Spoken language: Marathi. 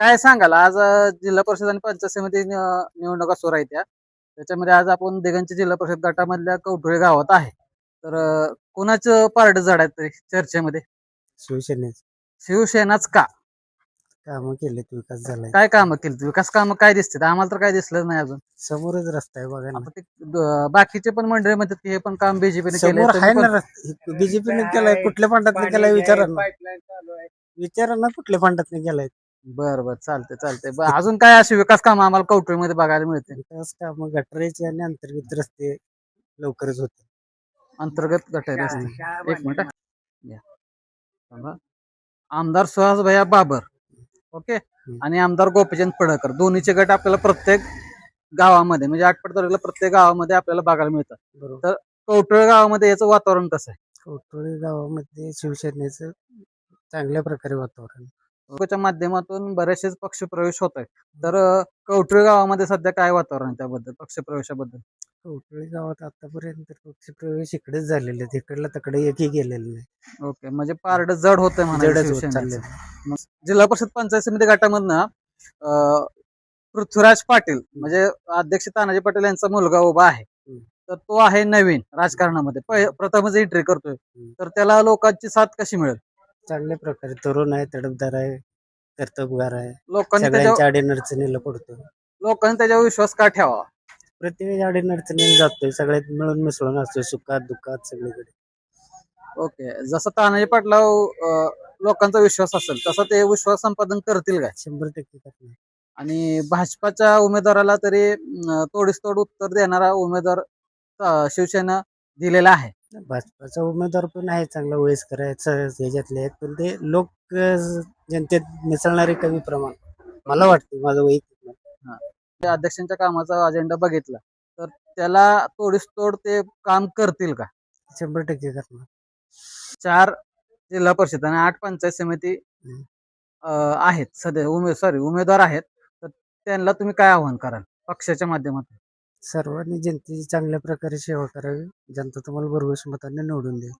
काय सांगाल? आज अं, जिल्हा परिषद आणि पंचायत समिती नि- निवडणुका सुरू आहेत त्या त्याच्यामध्ये आज आपण दिगंची जिल्हा परिषद गटामधल्या कवठुळे गावात आहे. तर अं, कोणाचं पारड जड आहे तरी चर्चेमध्ये? शिवसेनेच. शिवसेनाच का? कामं केलेत विकास झालाय. काय कामं केली विकास कामं काय दिसते आम्हाला तर काय दिसलं नाही अजून. समोरच रस्ता आहे बघा ना. आता ते द- बाकीचे पण मंडळी म्हणतात की हे पण काम बीजेपीने केले समोर आहे ना बीजेपीने केलाय कुठल्या फंडातने केलाय विचारा ना. विचारा ना कुठल्या फंडातने केलाय. बर बर. चालते चालते ब- अजून काय अशी विकास कामं आम्हाला कवठुळीमध्ये बघायला मिळते विकास काम गटराचे आणि अंतर्गत रस्ते लवकरच होते अंतर्गत गटारी असते एक मिनिट या. थांबा. आमदार सुहास भैया बाबर. ओके? आणि आमदार गोपीचंद पडळकर. दोन्हीचे गट आपल्याला प्रत्येक गावामध्ये म्हणजे आठपट तालुक्याला प्रत्येक गावामध्ये आपल्याला बघायला मिळतात. बरोबर. कवठुळ गावामध्ये याचं वातावरण कसं आहे? कोटोळी गावामध्ये शिवसेनेचं चांगल्या प्रकारे वातावरण. लोकांच्या माध्यमातून बरेचसेच पक्ष प्रवेश होत आहे तर कवठुळ गावामध्ये सध्या काय वातावरण आहे त्याबद्दल पक्ष प्रवेशाबद्दल कोटोळी गावात आतापर्यंत पक्ष प्रवेश इकडेच झालेले आहेत. इकडला तिकडे एकही गेलेलं नाही. ओके म्हणजे पारड जड होत चाललंय. जिल्हा परिषद पंचायत समिती गटामधनं पृथ्वीराज पाटील म्हणजे अध्यक्ष तानाजी पाटील यांचा मुलगा उभा आहे. तर तो आहे नवीन राजकारणामध्ये. प्रथमच एंट्री करतोय. तर त्याला लोकांची साथ कशी मिळेल? चांगल्या प्रकारे तरुण आहे तडफदार आहे कर्तबगार आहे. लोकांनी त्याच्या सगळ्यांच्या अडीनडचणीला पडतो लोकांनी त्याच्यावर विश्वास का ठेवावा? प्रत्येक अडीनडचणीला जातोय. सगळ्यात मिळून मिसळून असतोय. सुखात दुःखात सगळीकडे. ओके. जसं तानाजी पाटला लोकांचा विश्वास असेल तसा ते विश्वास संपादन करतील काय? शंभर टक्के करणार. आणि भाजपाच्या उमेदवाराला तरी अं, तोडीस तोड उत्तर देणारा उमेदवार अं, शिवसेना दिलेला आहे. भाजपाचा उमेदवार पण आहे चांगला वयस्कर आहे स- ह्याच्यातले आहेत. पण ते लोक अं, जनतेत मिसळणारे कमी प्रमाण. मला वाटतं माझं वैयक्तिक मत. त्या अध्यक्षांच्या कामाचा अजेंडा बघितला. तर त्याला तोडीस तोड ते काम करतील का? शंभर टक्के करणार. चार जिल्हा परिषद आणि आठ पंचायत समिती हम्म. अं, आहेत. सध्या उमे सॉरी उमेदवार आहेत. तर त्यांना तुम्ही काय आव्हान कराल पक्षाच्या माध्यमातून? सर्वांनी जनतेची चांगल्या प्रकारे सेवा करावी. जनता तुम्हाला भरघोस मताने निवडून देईल